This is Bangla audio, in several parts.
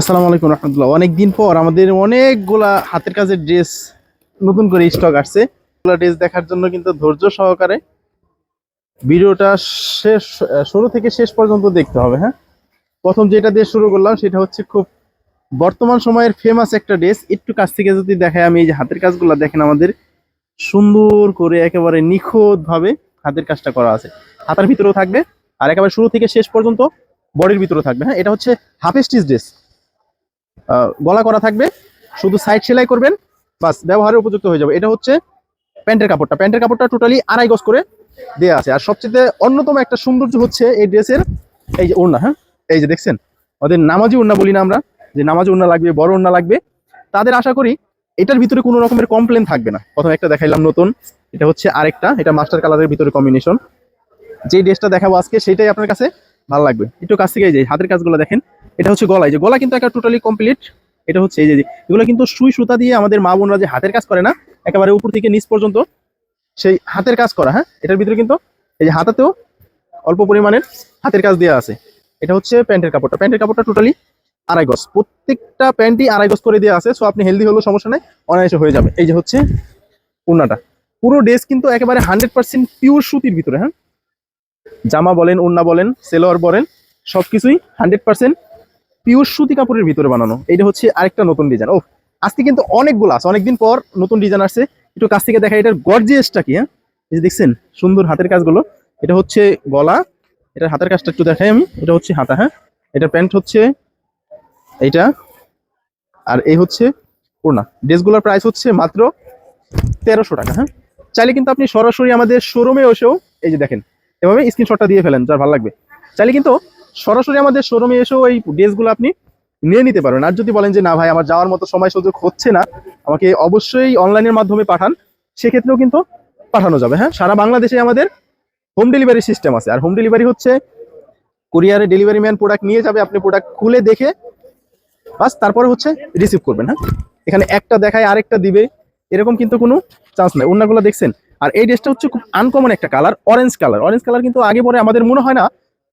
আসসালামু আলাইকুম রহমতুল্লাহ। অনেকদিন পর আমাদের অনেকগুলা হাতের কাজের ড্রেস নতুন করে স্টক আসছে। ড্রেস দেখার জন্য কিন্তু ধৈর্য সহকারে ভিডিওটা শেষ, শুরু থেকে শেষ পর্যন্ত দেখতে হবে হ্যাঁ? প্রথম যেটা দিয়ে শুরু করলাম সেটা হচ্ছে খুব বর্তমান সময়ের ফেমাস একটা ড্রেস একটু কাছ থেকে যদি দেখাই আমি এই যে হাতের কাজগুলো দেখেন, আমাদের সুন্দর করে একেবারে নিখুঁত ভাবে হাতের কাজটা করা আছে। হাতার ভিতরেও থাকবে, আর একেবারে শুরু থেকে শেষ পর্যন্ত বডির ভিতরেও থাকবে হ্যাঁ? এটা হচ্ছে হাফ স্টিচ ড্রেস গলা করা থাকবে। শুধু সাইড সেলাই করবেন, বাস ব্যবহারের উপযুক্ত হয়ে যাবে। এটা হচ্ছে প্যান্টের কাপড়টা। প্যান্টের কাপড়টা টোটালি আড়াই গজ করে দেওয়া আছে। আর সবচেয়ে অন্যতম একটা সৌন্দর্য হচ্ছে এই ড্রেসের এই যে ওড়না হ্যাঁ? এই যে দেখছেন? ওদের নামাজি ওড়না বলি না আমরা। যে নামাজি ওড়না লাগবে, বড় ওড়না লাগবে। তাদের আশা করি এটার ভিতরে কোনো রকমের কমপ্লেন থাকবে না। প্রথম একটা দেখাইলাম নতুন। এটা হচ্ছে আরেকটা। এটা মাস্টার কালারের ভিতরে কম্বিনেশন যে ড্রেসটা দেখাবো আজকে, সেটাই আপনার কাছে ভালো লাগবে। একটু কাছ থেকে যে হাতের কাজগুলো দেখেন। এটা হচ্ছে গলা এই যে গলা কিন্তু একটা টোটালি কমপ্লিট এটা হচ্ছে এই যে, এগুলো কিন্তু সুই সুতা দিয়ে আমাদের মা বোনরা যে হাতের কাজ করে না, একেবারে উপর থেকে নিচ পর্যন্ত, সেই হাতের কাজ করা হ্যাঁ? এটার ভিতরে কিন্তু এই যে হাতাতেও অল্প পরিমাণের হাতের কাজ দেওয়া আছে। এটা হচ্ছে প্যান্টের কাপড়টা। প্যান্টের কাপড়টা টোটালি আড়াই গজ। প্রত্যেকটা প্যান্টই আড়াই গজ করে দেওয়া আছে সো আপনি হেলদি হলেও সমস্যা নেই, অনায়াসে হয়ে যাবে। এই যে হচ্ছে উন্নাটা। পুরো ড্রেস কিন্তু একেবারে হান্ড্রেড পার্সেন্ট পিওর সুতির ভিতরে হ্যাঁ? জামা বলেন, উন্না বলেন সেলোয়ার বলেন, সবকিছুই হান্ড্রেড পার্সেন্ট পিওর সুতি কাপড়ের ভিতরে বানানো। এটা হচ্ছে আরেকটা নতুন ডিজাইন ও আজকে কিন্তু অনেকগুলো আছে, অনেকদিন পর নতুন ডিজাইন আসছে। একটু কাছ থেকে দেখা, এটার গর্জিয়াসটা কি হ্যাঁ? এই যে দেখছেন, সুন্দর হাতের কাজগুলো। এটা হচ্ছে গলা এটা হাতের কাজটা একটু দেখাই আমি। এটা হচ্ছে হাতা হ্যাঁ? এটা প্যান্ট হচ্ছে এইটা, আর এই হচ্ছে ওড়না। ড্রেসগুলোর প্রাইস হচ্ছে মাত্র তেরোশো টাকা হ্যাঁ? চাইলে কিন্তু আপনি সরাসরি আমাদের শোরুমে এসেও, এই যে দেখেন, এভাবে স্ক্রিনশটটা দিয়ে ফেলেন, যার ভালো লাগবে। চাইলে কিন্তু সরাসরি আমাদের শোরুমে এসেও এই ড্রেসগুলো আপনি নিয়ে নিতে পারবেন। আর যদি বলেন যে, না ভাই, আমার যাওয়ার মতো সময় সুযোগ হচ্ছে না, আমাকে অবশ্যই অনলাইনের মাধ্যমে পাঠান। সেক্ষেত্রেও কিন্তু পাঠানো যাবে হ্যাঁ? সারা বাংলাদেশে আমাদের হোম ডেলিভারি সিস্টেম আছে। আর হোম ডেলিভারি হচ্ছে কুরিয়ারে ডেলিভারি ম্যান প্রোডাক্ট নিয়ে যাবে, আপনি প্রোডাক্ট খুলে দেখে বাস, তারপরে হচ্ছে রিসিভ করবেন হ্যাঁ? এখানে একটা দেখায় আরেকটা দিবে, এরকম কিন্তু কোনো চান্স নাই। অন্যগুলো দেখছেন? আর এই ড্রেসটা হচ্ছে খুব আনকমন একটা colour orange colour orange colour কিন্তু আগে পরে আমাদের মনে হয় না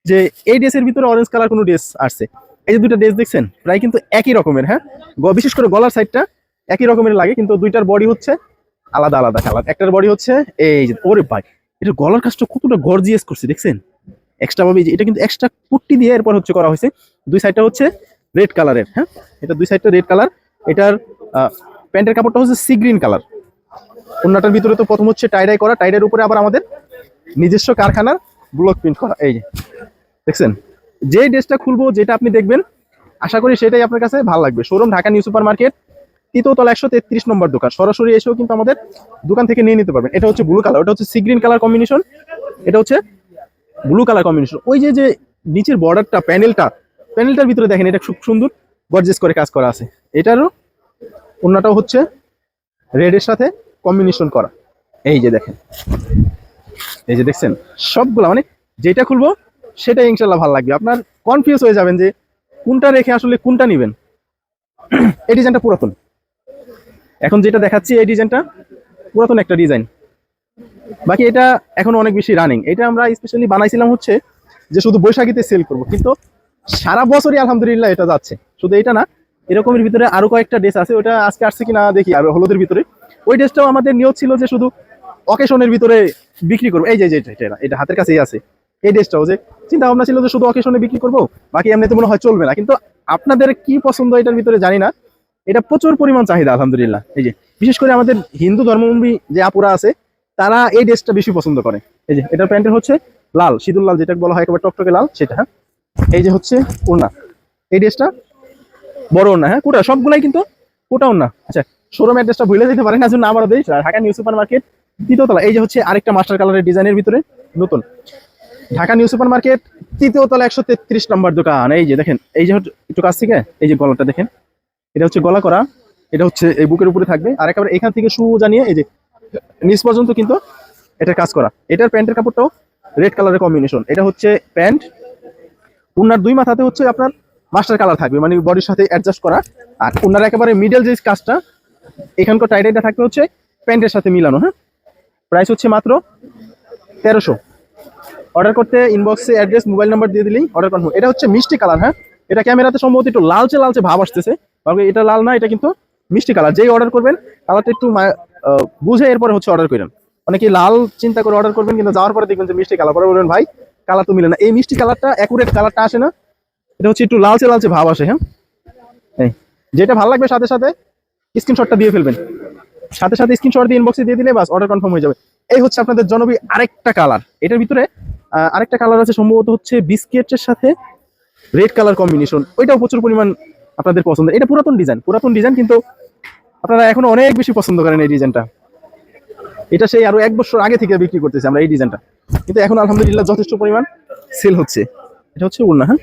যে এই ড্রেসের ভিতরে অরেঞ্জ কালার কোনো ড্রেস আসছে। এই যে দুইটা ড্রেস দেখছেন, প্রায় কিন্তু একই রকমের হ্যাঁ? বিশেষ করে গলার সাইডটা একই রকমের লাগে, কিন্তু দুইটার বডি হচ্ছে আলাদা আলাদা কালার একটার বডি হচ্ছে এই যে, ওরে ভাই, এটা গলার কাজটা কতটা গর্জিয়াস করছে, দেখছেন? এক্সট্রা ভাবে যে এটা কিন্তু এক্সট্রা পুট্টি দিয়ে এরপর হচ্ছে করা হয়েছে। দুই সাইডটা হচ্ছে রেড কালারের হ্যাঁ? এটা দুই সাইডটা রেড কালার এটার প্যান্টের কাপড়টা হচ্ছে সি গ্রিন কালার অন্যটার ভিতরে তো প্রথম হচ্ছে টাইডাই করা। টাইডের উপরে আবার আমাদের নিজস্ব কারখানার ব্লক প্রিন্ট করা। এই যে দেখছেন? যে ড্রেসটা খুলবো, যেটা আপনি দেখবেন, আশা করি সেটাই আপনার কাছে ভালো লাগবে। Showroom Dhaka new super market তৃতীয়তলা একশো তেত্রিশ নম্বর দোকান। সরাসরি এসেও কিন্তু আমাদের দোকান থেকে নিয়ে নিতে পারবেন। এটা হচ্ছে ব্লু কালার ওটা হচ্ছে সি গ্রিন কালার কম্বিনেশন এটা হচ্ছে ব্লু কালার কম্বিনেশন ওই যে যে নিচের বর্ডারটা প্যানেলটা প্যানেলটার ভিতরে দেখেন, এটা খুব সুন্দর গর্জেস করে কাজ করা আছে। এটারও অন্যটাও হচ্ছে রেডের সাথে কম্বিনেশন করা। এই যে দেখেন, এই যে দেখছেন, সবগুলা মানে যেটা খুলবো সেটা ইনশাল্লাহ ভালো লাগবে। আপনার কনফিউজ হয়ে যাবেন যে কোনটা রেখে আসলে কোনটা নেবেন। এই ডিজাইনটা পুরাতন। এখন যেটা দেখাচ্ছি, এই ডিজাইনটা পুরাতন একটা ডিজাইন বাকি এটা এখন অনেক বেশি রানিং এটা আমরা স্পেশালি বানাইছিলাম হচ্ছে যে শুধু বৈশাখীতে সেল করব। কিন্তু সারা বছরই আলহামদুলিল্লাহ এটা যাচ্ছে। শুধু এটা না, এরকমের ভিতরে আরও কয়েকটা ড্রেস আছে। ওটা আজকে আসছে কিনা দেখি, আর হলুদের ভিতরে। ওই ড্রেসটাও আমাদের নিয়োগ ছিল যে শুধু অকেশনের ভিতরে বিক্রি করব। এই যে, এটা- এটা হাতের কাছেই আছে। এই ড্রেসটাও যে চিন্তা ভাবনা ছিল যে শুধু অকেশনে বিক্রি করব, বাকি এমনিতে মনে হয় চলবে না। কিন্তু আপনাদের কি পছন্দ এটার ভিতরে জানি না। এটা প্রচুর পরিমাণ চাহিদা, আলহামদুলিল্লাহ। এই যে, বিশেষ করে আমাদের হিন্দু ধর্মাবলম্বী যে আপুরা আছে, তারা এই ড্রেসটা বেশি পছন্দ করে। এই যে, এটার প্যান্টের হচ্ছে লাল, সিঁদুর লাল যেটা বলা হয়, একেবারে টকটকে লাল, সেটা হ্যাঁ। এই যে হচ্ছে ওড়না। এই ড্রেসটা বড় ওড়না হ্যাঁ কোটা, সবগুলাই কিন্তু কোটা ওড়না। আচ্ছা শোরুম অ্যাড্রেসটা ভুলে যেতে পারেন না জন্য আবার দেই। ঢাকা নিউ সুপার মার্কেট তৃতীয়তলা এই যে হচ্ছে আরেকটা মাস্টার কালারের ডিজাইনের ভিতরে নতুন। ঢাকা নিউ সুপার মার্কেট তৃতীয় তলা একশো তেত্রিশ নম্বর দোকান। এই যে দেখেন, এই যে একটু কাছ থেকে, এই যে গলাটা দেখেন, এটা হচ্ছে গলা করা, এটা হচ্ছে এই বুকের উপরে থাকবে। আর একেবারে এখান থেকে শু জানিয়ে এই যে নিচ পর্যন্ত কিন্তু এটার কাজ করা। এটার প্যান্টের কাপড়টাও রেড কালারের কম্বিনেশন। এটা হচ্ছে প্যান্ট। উনার দুই মাথাতে হচ্ছে আপনার মাস্টার কালার থাকবে মানে বডির সাথে অ্যাডজাস্ট করা। আর উনার একেবারে মিডল যে কাজটা, এখানকার টাইটাইটা থাকবে হচ্ছে প্যান্টের সাথে মিলানো হ্যাঁ? প্রাইস হচ্ছে মাত্র তেরোশো। অর্ডার করতে ইনবক্সে অ্যাড্রেস মোবাইল নাম্বার দিয়ে দিলেই অর্ডার কনফার্ম এটা হচ্ছে মিষ্টি কালার হ্যাঁ? এটা ক্যামেরাতে সম্ভবত একটু লালচে লালচে ভাব আসতেছে। তবে এটা লাল না, এটা কিন্তু মিষ্টি কালার। যেই অর্ডার করবেন কালারটা একটু বুঝে এরপরে হচ্ছে অর্ডার করেন। অনেকে লাল চিন্তা করে অর্ডার করবেন, কিন্তু যাওয়ার পরে দেখবেন যে মিষ্টি কালার। পরে বলবেন, ভাই কালার তো মিলে না। এই মিষ্টি কালারটা অ্যাকুরেট কালারটা আসে না। এটা হচ্ছে একটু লালচে লালচে ভাব আসে হ্যাঁ? যেটা ভালো লাগবে সাথে সাথে স্ক্রিনশটটা দিয়ে ফেলবেন। সাথে সাথে স্ক্রিনশট দিয়ে ইনবক্সে দিয়ে দিলে বাস অর্ডার কনফার্ম হয়ে যাবে। এই হচ্ছে আপনাদের জনবী আরেকটা কালার এটার ভিতরে আরেকটা কালার আছে সম্ভবত হচ্ছে বিস্কিটের সাথে রেড কালার কম্বিনেশন ওইটাও প্রচুর পরিমাণ আপনাদের পছন্দ এটা পুরাতন ডিজাইন পুরাতন ডিজাইন কিন্তু আপনারা এখন অনেক বেশি পছন্দ করেন এই ডিজাইনটা এটা সেই আরও এক বছর আগে থেকে বিক্রি করতেছি আমরা এই ডিজাইনটা কিন্তু এখন আলহামদুলিল্লাহ যথেষ্ট পরিমাণ সেল হচ্ছে। এটা হচ্ছে উন্না হ্যাঁ?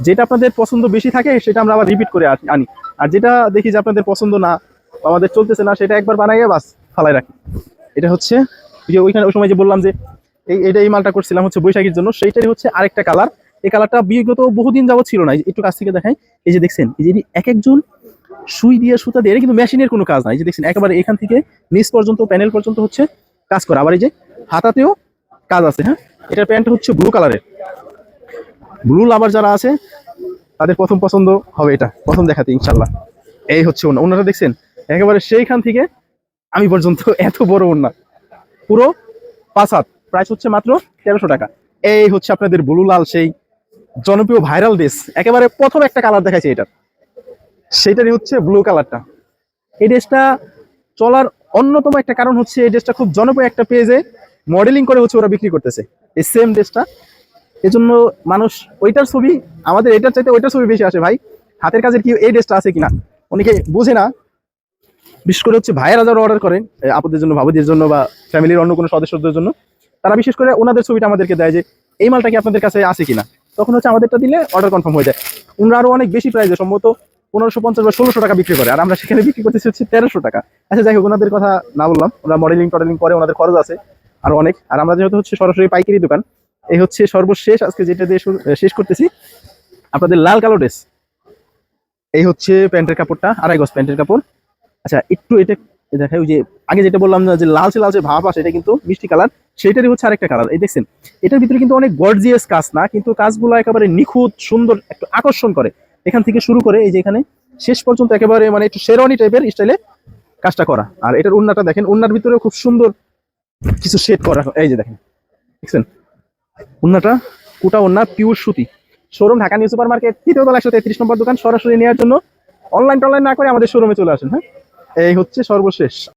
যেটা আপনাদের পছন্দ বেশি থাকে, সেটা আমরা আবার রিপিট করে আনি। আর যেটা দেখি যে আপনাদের পছন্দ না, আমাদের চলতেছে না, সেটা একবার বানাইয়ে বাস ফালাই রাখি। এটা হচ্ছে, ওইখানে ওই সময় যে বললাম যে এটা এই মালটা করছিলাম হচ্ছে বৈশাখীর জন্য সেইটাই হচ্ছে আরেকটা কালার এই কালারটা বিগত বহুদিন যাবত ছিল না একটু কাছ থেকে দেখাই। এই যে দেখছেন, এই যে এক একজন সুই দিয়ে সুতা দিয়ে কিন্তু মেশিনের কোনো কাজ নাই যে দেখছেন, একেবারে এখান থেকে নিচ পর্যন্ত প্যানেল পর্যন্ত হচ্ছে কাজ করা। আবার এই যে হাতাতেও কাজ আছে হ্যাঁ? এটার প্যান্ট হচ্ছে ব্লু কালারের ব্লু লাভার যারা আছে, তাদের প্রথম পছন্দ হবে এটা। প্রথম দেখাতে ইনশাল্লাহ এই হচ্ছে ওনা ওনারা দেখছেন, একেবারে সেইখান থেকে আমি পর্যন্ত এত বড় ওনা পুরো পাঁচ হাত। প্রাইস হচ্ছে মাত্র তেরোশো টাকা। এই হচ্ছে আপনাদের ব্লু লাল সেই জনপ্রিয় ভাইরাল ড্রেস। একেবারে প্রথম একটা কালার দেখাইছে এটা সেটারই হচ্ছে ব্লু কালারটা। এই ড্রেসটা চলার অন্যতম একটা কারণ হচ্ছে এই ড্রেসটা খুব জনপ্রিয় একটা পেজে মডেলিং করে হচ্ছে ওরা বিক্রি করতেছে। এই সেম ড্রেসটা। এজন্য মানুষ ওইটার ছবি আমাদের এটার চাইতে ওইটার ছবি বেশি আসে ভাই। হাতের কাজের কি এই ড্রেসটা আছে কিনা? অনেকে বোঝে না। বিশেষ করে হচ্ছে ভাইয়েরা যারা অর্ডার করেন এ, আপুদের জন্য ভাবুদের জন্য বা ফ্যামিলির অন্য কোনো সদস্যদের জন্য তারা বিশেষ করে ওনাদের ছবিটা আমাদেরকে দেয় যে, এই মালটা কি আপনাদের কাছে আছে কিনা? তখন হচ্ছে আমাদেরটা দিলে অর্ডার কনফার্ম হয়ে যায়। ওনারা আরও অনেক বেশি প্রাইসে সম্ভবত পনেরোশো পঞ্চাশ বা ষোলোশো টাকা বিক্রি করে, আর আমরা সেখানে বিক্রি করতেছি হচ্ছে তেরোশো টাকা। আচ্ছা যাই হোক, ওনাদের কথা না বললাম। ওরা মডেলিং টডেলিং করে, ওনাদের খরচ আছে আর অনেক। আর আমরা যেহেতু হচ্ছে সরাসরি পাইকারি দোকান, এই হচ্ছে সর্বশেষ আজকে যেটা দিয়ে শেষ করতেছি, আপনাদের লাল কালো ড্রেস এই হচ্ছে প্যান্টের কাপড়টা, আড়াই গজ প্যান্টের কাপড়। আচ্ছা একটু এটা দেখাই ওই যে, আগে যেটা বললাম না, যে লালচে লালচে ভাব আসে, এটা কিন্তু মিষ্টি কালার। সেটারই হচ্ছে আরেকটা কালার। এই দেখছেন, এটার ভিতরে কিন্তু অনেক গর্জিয়াস কাজ না, কিন্তু কাজগুলো একেবারে নিখুঁত, সুন্দর, একটু আকর্ষণ করে। এখান থেকে শুরু করে এই যে এখানে শেষ পর্যন্ত একেবারে মানে একটু শেরওয়ানি টাইপের স্টাইলে কাজটা করা। আর এটার উন্নাটা দেখেন, উন্নার ভিতরে খুব সুন্দর কিছু শেড করা। এই যে দেখেন, দেখছেন? উন্নাটা কুটা উন্না পিওর সুতি। Showroom Dhaka new super market তৃতীয় তলা একশো তেত্রিশ নম্বর দোকান, সরাসরি নেওয়ার জন্য। অনলাইন টনলাইন না করে আমাদের শোরুমে চলে আসেন হ্যাঁ? এই হচ্ছে সর্বশেষ।